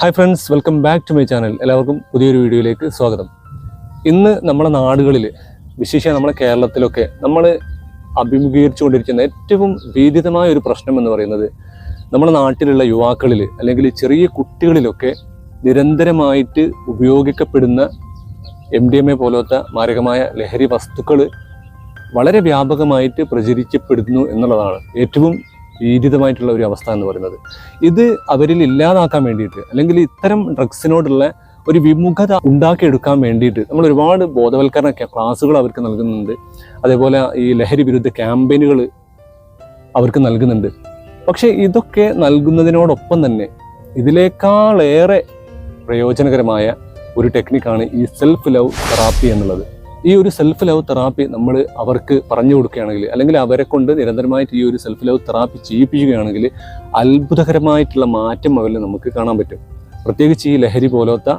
Hi friends welcome back to my channel എല്ലാവർക്കും പുതിയൊരു വീഡിയോയിലേക്ക് സ്വാഗതം. ഇന്ന് നമ്മുടെ നാടുകളിൽ വിശേഷിച്ച് നമ്മുടെ കേരളത്തിലൊക്കെ നമ്മൾ അഭിമുഖീകരിച്ചുകൊണ്ടിരിക്കുന്ന ഏറ്റവും ഭീതിതമായ ഒരു പ്രശ്നം എന്ന് പറയുന്നത് നമ്മുടെ നാട്ടിലുള്ള യുവാക്കളിൽ അല്ലെങ്കിൽ ചെറിയ കുട്ടികളിലൊക്കെ നിരന്തരമായിട്ട് ഉപയോഗിക്കപ്പെടുന്ന എം ഡി എം എ പോലത്തെ മാരകമായ ലഹരി വസ്തുക്കൾ വളരെ വ്യാപകമായിട്ട് പ്രചരിക്കപ്പെടുന്നു എന്നുള്ളതാണ്. ഏറ്റവും ഭീതിതമായിട്ടുള്ള ഒരു അവസ്ഥ എന്ന് പറയുന്നത്. ഇത് അവരിൽ ഇല്ലാതാക്കാൻ വേണ്ടിയിട്ട് അല്ലെങ്കിൽ ഇത്തരം ഡ്രഗ്സിനോടുള്ള ഒരു വിമുഖത ഉണ്ടാക്കിയെടുക്കാൻ വേണ്ടിയിട്ട് നമ്മൾ ഒരുപാട് ബോധവൽക്കരണ ക്ലാസ്സുകൾ അവർക്ക് നൽകുന്നുണ്ട്. അതേപോലെ ഈ ലഹരി വിരുദ്ധ ക്യാമ്പയിനുകൾ അവർക്ക് നൽകുന്നുണ്ട്. പക്ഷേ ഇതൊക്കെ നൽകുന്നതിനോടൊപ്പം തന്നെ ഇതിനേക്കാളേറെ പ്രയോജനകരമായ ഒരു ടെക്നിക്കാണ് ഈ സെൽഫ് ലവ് തെറാപ്പി എന്നുള്ളത്. ഈ ഒരു സെൽഫ് ലവ് തെറാപ്പി നമ്മൾ അവർക്ക് പറഞ്ഞു കൊടുക്കുകയാണെങ്കിൽ അല്ലെങ്കിൽ അവരെ കൊണ്ട് നിരന്തരമായിട്ട് ഈ ഒരു സെൽഫ് ലവ് തെറാപ്പി ചെയ്യിപ്പിക്കുകയാണെങ്കിൽ അത്ഭുതകരമായിട്ടുള്ള മാറ്റം അവരിൽ നമുക്ക് കാണാൻ പറ്റും. പ്രത്യേകിച്ച് ഈ ലഹരി പോലത്തെ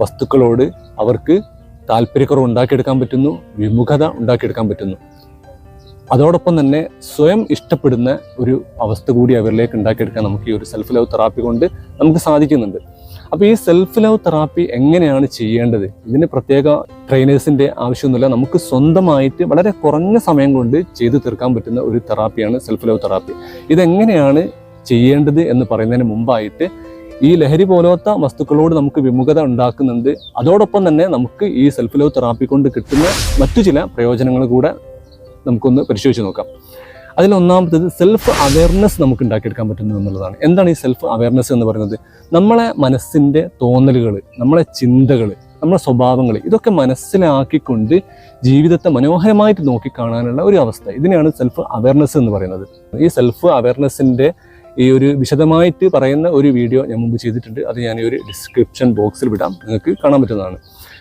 വസ്തുക്കളോട് അവർക്ക് താല്പര്യക്കുറവ് ഉണ്ടാക്കിയെടുക്കാൻ പറ്റുന്നു വിമുഖത ഉണ്ടാക്കിയെടുക്കാൻ പറ്റുന്നു. അതോടൊപ്പം തന്നെ സ്വയം ഇഷ്ടപ്പെടുന്ന ഒരു അവസ്ഥ കൂടി അവരിലേക്ക് ഉണ്ടാക്കിയെടുക്കാൻ നമുക്ക് ഈ ഒരു സെൽഫ് ലവ് തെറാപ്പി കൊണ്ട് നമുക്ക് സാധിക്കുന്നുണ്ട്. അപ്പോൾ ഈ സെൽഫ് ലവ് തെറാപ്പി എങ്ങനെയാണ് ചെയ്യേണ്ടത്? ഇതിന് പ്രത്യേക ട്രെയിനേഴ്സിന്റെ ആവശ്യമൊന്നുമില്ല. നമുക്ക് സ്വന്തമായിട്ട് വളരെ കുറഞ്ഞ സമയം കൊണ്ട് ചെയ്തു തീർക്കാൻ പറ്റുന്ന ഒരു തെറാപ്പിയാണ് സെൽഫ് ലവ് തെറാപ്പി ഇതെങ്ങനെയാണ് ചെയ്യേണ്ടത് എന്ന് പറയുന്നതിന് മുമ്പായിട്ട് ഈ ലഹരി പോലത്തെ വസ്തുക്കളോട് നമുക്ക് വിമുഖത ഉണ്ടാക്കുന്നുണ്ട്. അതോടൊപ്പം തന്നെ നമുക്ക് ഈ സെൽഫ് ലവ് തെറാപ്പി കൊണ്ട് കിട്ടുന്ന മറ്റു ചില പ്രയോജനങ്ങൾ കൂടെ നമുക്കൊന്ന് പരിശോധിച്ച് നോക്കാം. അതിൽ ഒന്നാമത്തത് സെൽഫ് അവയർനെസ് നമുക്ക് ഉണ്ടാക്കിയെടുക്കാൻ പറ്റുന്നു എന്നുള്ളതാണ്. എന്താണ് ഈ സെൽഫ് അവയർനെസ് എന്ന് പറയുന്നത്? നമ്മളെ മനസ്സിന്റെ തോന്നലുകൾ നമ്മളെ ചിന്തകൾ നമ്മളെ സ്വഭാവങ്ങൾ ഇതൊക്കെ മനസ്സിലാക്കിക്കൊണ്ട് ജീവിതത്തെ മനോഹരമായിട്ട് നോക്കിക്കാണാനുള്ള ഒരു അവസ്ഥ. ഇതിനെയാണ് സെൽഫ് അവയർനെസ് എന്ന് പറയുന്നത്. ഈ സെൽഫ് അവയർനെസ്സിന്റെ ഈ ഒരു വിശദമായിട്ട് പറയുന്ന ഒരു വീഡിയോ ഞാൻ മുമ്പ് ചെയ്തിട്ടുണ്ട്. അത് ഞാൻ ഈ ഒരു ഡിസ്ക്രിപ്ഷൻ ബോക്സിൽ വിടാം. നിങ്ങൾക്ക് കാണാൻ പറ്റുന്നതാണ്.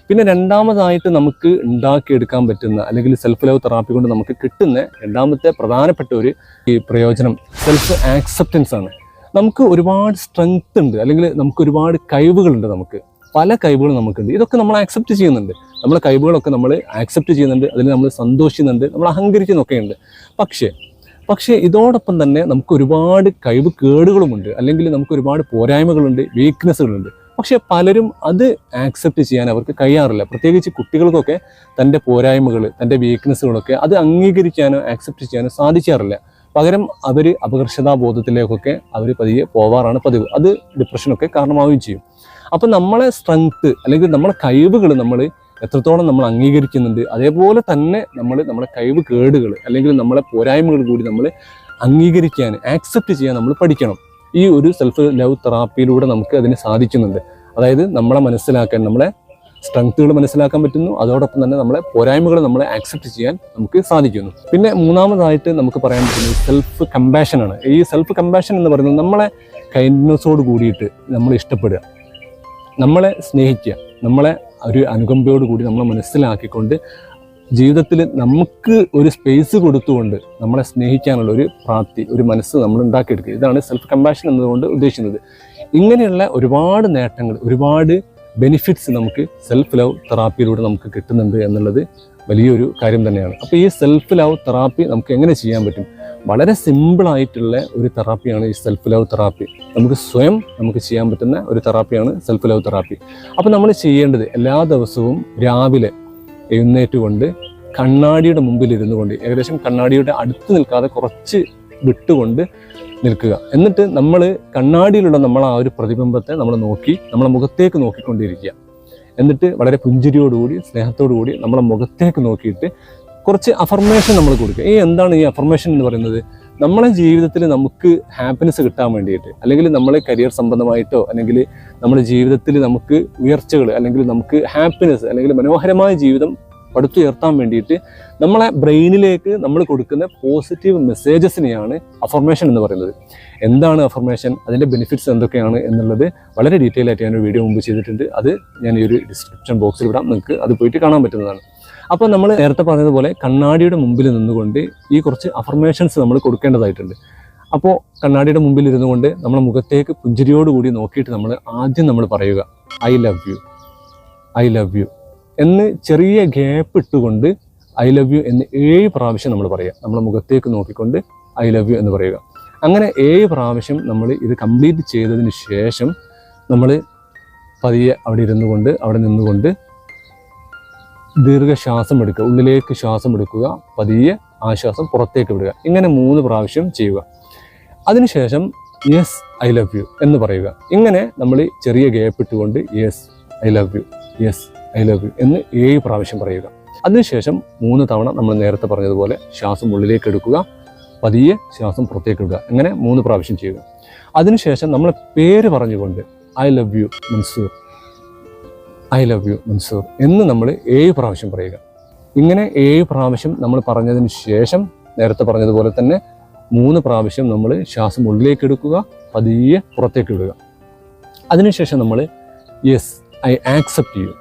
പിന്നെ രണ്ടാമതായിട്ട് നമുക്ക് ഉണ്ടാക്കിയെടുക്കാൻ പറ്റുന്ന അല്ലെങ്കിൽ സെൽഫ് ലവ് തെറാപ്പി കൊണ്ട് നമുക്ക് കിട്ടുന്ന രണ്ടാമത്തെ പ്രധാനപ്പെട്ട ഒരു ഈ പ്രയോജനം സെൽഫ് ആക്സെപ്റ്റൻസ് ആണ്. നമുക്ക് ഒരുപാട് സ്ട്രെങ്ത് ഉണ്ട് അല്ലെങ്കിൽ നമുക്ക് ഒരുപാട് കഴിവുകളുണ്ട് നമുക്ക്. പല കഴിവുകളും നമുക്കുണ്ട്. ഇതൊക്കെ നമ്മൾ ആക്സെപ്റ്റ് ചെയ്യുന്നുണ്ട്. നമ്മളെ കഴിവുകളൊക്കെ നമ്മൾ ആക്സെപ്റ്റ് ചെയ്യുന്നുണ്ട്. അതിൽ നമ്മൾ സന്തോഷിക്കുന്നുണ്ട്. നമ്മൾ അഹങ്കരിക്കുന്നൊക്കെ ഉണ്ട് പക്ഷേ പക്ഷേ ഇതോടൊപ്പം തന്നെ നമുക്ക് ഒരുപാട് കഴിവ് കേടുകളുമുണ്ട്. അല്ലെങ്കിൽ നമുക്ക് ഒരുപാട് പോരായ്മകളുണ്ട് വീക്ക്നെസ്സുകളുണ്ട് പക്ഷേ പലരും അത് ആക്സെപ്റ്റ് ചെയ്യാൻ അവർക്ക് കഴിയാറില്ല. പ്രത്യേകിച്ച് കുട്ടികൾക്കൊക്കെ തന്റെ പോരായ്മകൾ തന്റെ വീക്ക്നെസ്സുകളൊക്കെ അത് അംഗീകരിക്കാനോ ആക്സെപ്റ്റ് ചെയ്യാനോ സാധിക്കാറില്ല. പകരം അവർ അപകർഷതാബോധത്തിലേക്കൊക്കെ അവർ പതിയെ പോവാറാണ് പതിവ്. അത് ഡിപ്രഷനൊക്കെ കാരണമാവുകയും ചെയ്യും. അപ്പം നമ്മളെ സ്ട്രെങ്ത്ത് അല്ലെങ്കിൽ നമ്മളെ കഴിവുകൾ നമ്മൾ എത്രത്തോളം നമ്മൾ അംഗീകരിക്കുന്നുണ്ട് അതേപോലെ തന്നെ നമ്മൾ നമ്മളെ കഴിവ് കേടുകൾ അല്ലെങ്കിൽ നമ്മളെ പോരായ്മകൾ കൂടി നമ്മൾ അംഗീകരിക്കാൻ ആക്സെപ്റ്റ് ചെയ്യാൻ നമ്മൾ പഠിക്കണം. ഈ ഒരു സെൽഫ് ലവ് തെറാപ്പിയിലൂടെ നമുക്ക് അതിന് സാധിക്കുന്നുണ്ട്. അതായത് നമ്മളെ മനസ്സിലാക്കാൻ നമ്മളെ സ്ട്രെങ്ത്തുകൾ മനസ്സിലാക്കാൻ പറ്റുന്നു. അതോടൊപ്പം തന്നെ നമ്മളെ പോരായ്മകൾ നമ്മളെ ആക്സെപ്റ്റ് ചെയ്യാൻ നമുക്ക് സാധിക്കുന്നു. പിന്നെ മൂന്നാമതായിട്ട് നമുക്ക് പറയാൻ പറ്റുന്നത് സെൽഫ് കമ്പാഷൻ ആണ്. ഈ സെൽഫ് കമ്പാഷൻ എന്ന് പറയുന്നത് നമ്മളെ കൈൻഡ്നെസ്സോട് കൂടിയിട്ട് നമ്മൾ ഇഷ്ടപ്പെടുക. നമ്മളെ സ്നേഹിക്കുക. നമ്മളെ ഒരു അനുകമ്പയോട് കൂടി നമ്മളെ മനസ്സിലാക്കിക്കൊണ്ട് ജീവിതത്തിൽ നമുക്ക് ഒരു സ്പേസ് കൊടുത്തുകൊണ്ട് നമ്മളെ സ്നേഹിക്കാനുള്ള ഒരു പ്രാപ്തി ഒരു മനസ്സ് നമ്മൾ ഉണ്ടാക്കിയെടുക്കുക. ഇതാണ് സെൽഫ് കമ്പാഷൻ എന്നതുകൊണ്ട് ഉദ്ദേശിക്കുന്നത്. ഇങ്ങനെയുള്ള ഒരുപാട് നേട്ടങ്ങൾ ഒരുപാട് ബെനിഫിറ്റ്സ് നമുക്ക് സെൽഫ് ലവ് തെറാപ്പിയിലൂടെ നമുക്ക് കിട്ടുന്നുണ്ട് എന്നുള്ളത് വലിയൊരു കാര്യം തന്നെയാണ്. അപ്പോൾ ഈ സെൽഫ് ലവ് തെറാപ്പി നമുക്ക് എങ്ങനെ ചെയ്യാൻ പറ്റും? വളരെ സിമ്പിളായിട്ടുള്ള ഒരു തെറാപ്പിയാണ് ഈ സെൽഫ് ലവ് തെറാപ്പി നമുക്ക് സ്വയം നമുക്ക് ചെയ്യാൻ പറ്റുന്ന ഒരു തെറാപ്പിയാണ് സെൽഫ് ലവ് തെറാപ്പി അപ്പോൾ നമ്മൾ ചെയ്യേണ്ടത് എല്ലാ ദിവസവും രാവിലെ എഴുന്നേറ്റുകൊണ്ട് കണ്ണാടിയുടെ മുമ്പിൽ ഇരുന്നു കൊണ്ട് ഏകദേശം കണ്ണാടിയുടെ അടുത്ത് നിൽക്കാതെ കുറച്ച് വിട്ടുകൊണ്ട് നിൽക്കുക. എന്നിട്ട് നമ്മൾ കണ്ണാടിയിലുള്ള നമ്മൾ ആ ഒരു പ്രതിബിംബത്തെ നമ്മൾ നോക്കി നമ്മളെ മുഖത്തേക്ക് നോക്കിക്കൊണ്ടിരിക്കുക. എന്നിട്ട് വളരെ പുഞ്ചിരിയോടുകൂടി സ്നേഹത്തോടുകൂടി നമ്മളെ മുഖത്തേക്ക് നോക്കിയിട്ട് കുറച്ച് അഫർമേഷൻ നമ്മൾ കൊടുക്കുക. ഈ എന്താണ് ഈ അഫർമേഷൻ എന്ന് പറയുന്നത്? നമ്മളെ ജീവിതത്തിൽ നമുക്ക് ഹാപ്പിനെസ് കിട്ടാൻ വേണ്ടിയിട്ട് അല്ലെങ്കിൽ നമ്മളെ കരിയർ സംബന്ധമായിട്ടോ അല്ലെങ്കിൽ നമ്മുടെ ജീവിതത്തിൽ നമുക്ക് ഉയർച്ചകൾ അല്ലെങ്കിൽ നമുക്ക് ഹാപ്പിനെസ് അല്ലെങ്കിൽ മനോഹരമായ ജീവിതം പടുത്തുയർത്താൻ വേണ്ടിയിട്ട് നമ്മളെ ബ്രെയിനിലേക്ക് നമ്മൾ കൊടുക്കുന്ന പോസിറ്റീവ് മെസ്സേജസിനെയാണ് അഫർമേഷൻ എന്ന് പറയുന്നത്. എന്താണ് അഫർമേഷൻ അതിന്റെ ബെനിഫിറ്റ്സ് എന്തൊക്കെയാണ് എന്നുള്ളത് വളരെ ഡീറ്റെയിൽ ആയിട്ട് ഞാൻ ഒരു വീഡിയോ മുമ്പ് ചെയ്തിട്ടുണ്ട്. അത് ഞാൻ ഈ ഒരു ഡിസ്ക്രിപ്ഷൻ ബോക്സിൽ വിടാം നിങ്ങൾക്ക് അത് പോയിട്ട് കാണാൻ പറ്റുന്നതാണ്. അപ്പോൾ നമ്മൾ നേരത്തെ പറഞ്ഞതുപോലെ കണ്ണാടിയുടെ മുമ്പിൽ നിന്നുകൊണ്ട് ഈ കുറച്ച് അഫർമേഷൻസ് നമ്മൾ കൊടുക്കേണ്ടതായിട്ടുണ്ട്. അപ്പോൾ കണ്ണാടിയുടെ മുമ്പിൽ ഇരുന്നു കൊണ്ട് നമ്മളെ മുഖത്തേക്ക് പുഞ്ചിരിയോടുകൂടി നോക്കിയിട്ട് നമ്മൾ ആദ്യം നമ്മൾ പറയുക I love you I love you എന്ന് ചെറിയ ഗ്യാപ്പ് ഇട്ടുകൊണ്ട് ഐ ലവ് യു എന്ന് ഏഴ് പ്രാവശ്യം നമ്മൾ പറയുക. നമ്മളെ മുഖത്തേക്ക് നോക്കിക്കൊണ്ട് ഐ ലവ് യു എന്ന് പറയുക. അങ്ങനെ ഏഴ് പ്രാവശ്യം നമ്മൾ ഇത് കംപ്ലീറ്റ് ചെയ്തതിന് ശേഷം നമ്മൾ പതിയെ അവിടെ ഇരുന്നു കൊണ്ട് അവിടെ നിന്നുകൊണ്ട് ദീർഘശ്വാസം എടുക്കുക. ഉള്ളിലേക്ക് ശ്വാസം എടുക്കുക. പതിയെ ആശ്വാസം ശ്വാസം പുറത്തേക്ക് വിടുക. ഇങ്ങനെ മൂന്ന് പ്രാവശ്യം ചെയ്യുക. അതിനുശേഷം യെസ് ഐ ലവ് യു എന്ന് പറയുക. ഇങ്ങനെ നമ്മൾ ചെറിയ ഗ്യാപ്പ് ഇട്ടുകൊണ്ട് yes I love you yes I love you എന്ന് ഏഴ് പ്രാവശ്യം പറയുക. അതിനുശേഷം മൂന്ന് തവണ നമ്മൾ നേരത്തെ പറഞ്ഞതുപോലെ ശ്വാസം ഉള്ളിലേക്ക് എടുക്കുക. പതിയെ ശ്വാസം പുറത്തേക്ക് ഇടുക അങ്ങനെ മൂന്ന് പ്രാവശ്യം ചെയ്യുക. അതിനുശേഷം നമ്മൾ പേര് പറഞ്ഞുകൊണ്ട് I love you Mansoor I love you Mansoor എന്ന് നമ്മൾ ഏഴ് പ്രാവശ്യം പറയുക. ഇങ്ങനെ ഏഴ് പ്രാവശ്യം നമ്മൾ പറഞ്ഞതിന് ശേഷം നേരത്തെ പറഞ്ഞതുപോലെ തന്നെ മൂന്ന് പ്രാവശ്യം നമ്മൾ ശ്വാസം ഉള്ളിലേക്ക് എടുക്കുക പതിയെ പുറത്തേക്ക് ഇടുക അതിനുശേഷം നമ്മൾ yes I accept you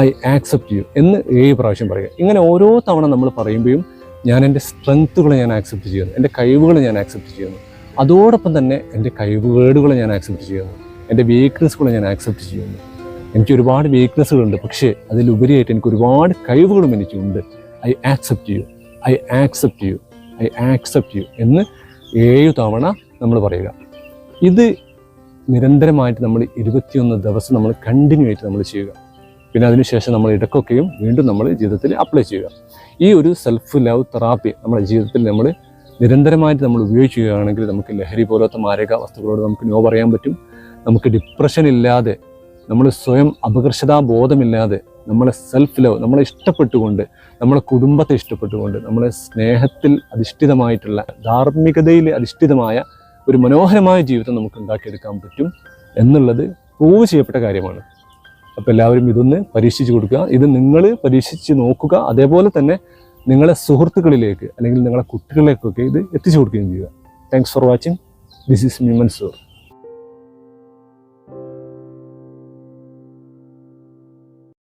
I accept you എന്ന് ഏഴ് പ്രാവശ്യം പറയുക. ഇങ്ങനെ ഓരോ തവണ നമ്മൾ പറയുമ്പോഴും ഞാൻ എന്റെ സ്ട്രെങ്ത്തുകളെ ഞാൻ ആക്സെപ്റ്റ് ചെയ്യുന്നു. എന്റെ കഴിവുകളെ ഞാൻ ആക്സെപ്റ്റ് ചെയ്യുന്നു. അതോടൊപ്പം തന്നെ എന്റെ കഴിവുകേടുകളെ ഞാൻ ആക്സെപ്റ്റ് ചെയ്യുന്നു. എന്റെ വീക്ക്നെസ്സുകളെ ഞാൻ ആക്സെപ്റ്റ് ചെയ്യുന്നു. എനിക്ക് ഒരുപാട് വീക്ക്നെസ്സുകളുണ്ട് പക്ഷേ അതിലുപരിയായിട്ട് എനിക്ക് ഒരുപാട് കഴിവുകളും എനിക്കുണ്ട്. I accept you I accept you I accept you എന്ന് ഏഴ് തവണ നമ്മൾ പറയുക. ഇത് നിരന്തരമായിട്ട് നമ്മൾ ഇരുപത്തിയൊന്ന് ദിവസം നമ്മൾ കണ്ടിന്യൂ ആയിട്ട് നമ്മൾ ചെയ്യുക. പിന്നെ അതിനുശേഷം നമ്മൾ ഇടക്കൊക്കെയും വീണ്ടും നമ്മൾ ജീവിതത്തിൽ അപ്ലൈ ചെയ്യുക. ഈ ഒരു സെൽഫ് ലവ് തെറാപ്പി നമ്മുടെ ജീവിതത്തിൽ നമ്മൾ നിരന്തരമായിട്ട് നമ്മൾ ഉപയോഗിക്കുകയാണെങ്കിൽ നമുക്ക് ലഹരി പോലത്തെ മാരക വസ്തുക്കളോട് നമുക്ക് നോ പറയാൻ പറ്റും. നമുക്ക് ഡിപ്രഷൻ ഇല്ലാതെ നമ്മൾ സ്വയം അപകർഷതാ ബോധമില്ലാതെ നമ്മളെ സെൽഫ് ലവ് നമ്മളെ ഇഷ്ടപ്പെട്ടുകൊണ്ട് നമ്മളെ കുടുംബത്തെ ഇഷ്ടപ്പെട്ടുകൊണ്ട് നമ്മളെ സ്നേഹത്തിൽ അധിഷ്ഠിതമായിട്ടുള്ള ധാർമ്മികതയിൽ അധിഷ്ഠിതമായ ഒരു മനോഹരമായ ജീവിതം നമുക്ക് ഉണ്ടാക്കിയെടുക്കാൻ പറ്റും എന്നുള്ളത് പ്രൂവ് ചെയ്യപ്പെട്ട കാര്യമാണ്. അപ്പോൾ എല്ലാവരും ഇതൊന്ന് പരീക്ഷിച്ച് കൊടുക്കുക. ഇത് നിങ്ങൾ പരീക്ഷിച്ച് നോക്കുക. അതേപോലെ തന്നെ നിങ്ങളെ സുഹൃത്തുക്കളിലേക്ക് അല്ലെങ്കിൽ നിങ്ങളെ കുട്ടികളിലേക്കൊക്കെ ഇത് എത്തിച്ചു കൊടുക്കുകയും ചെയ്യുക. Thanks for watching this is me Mansoor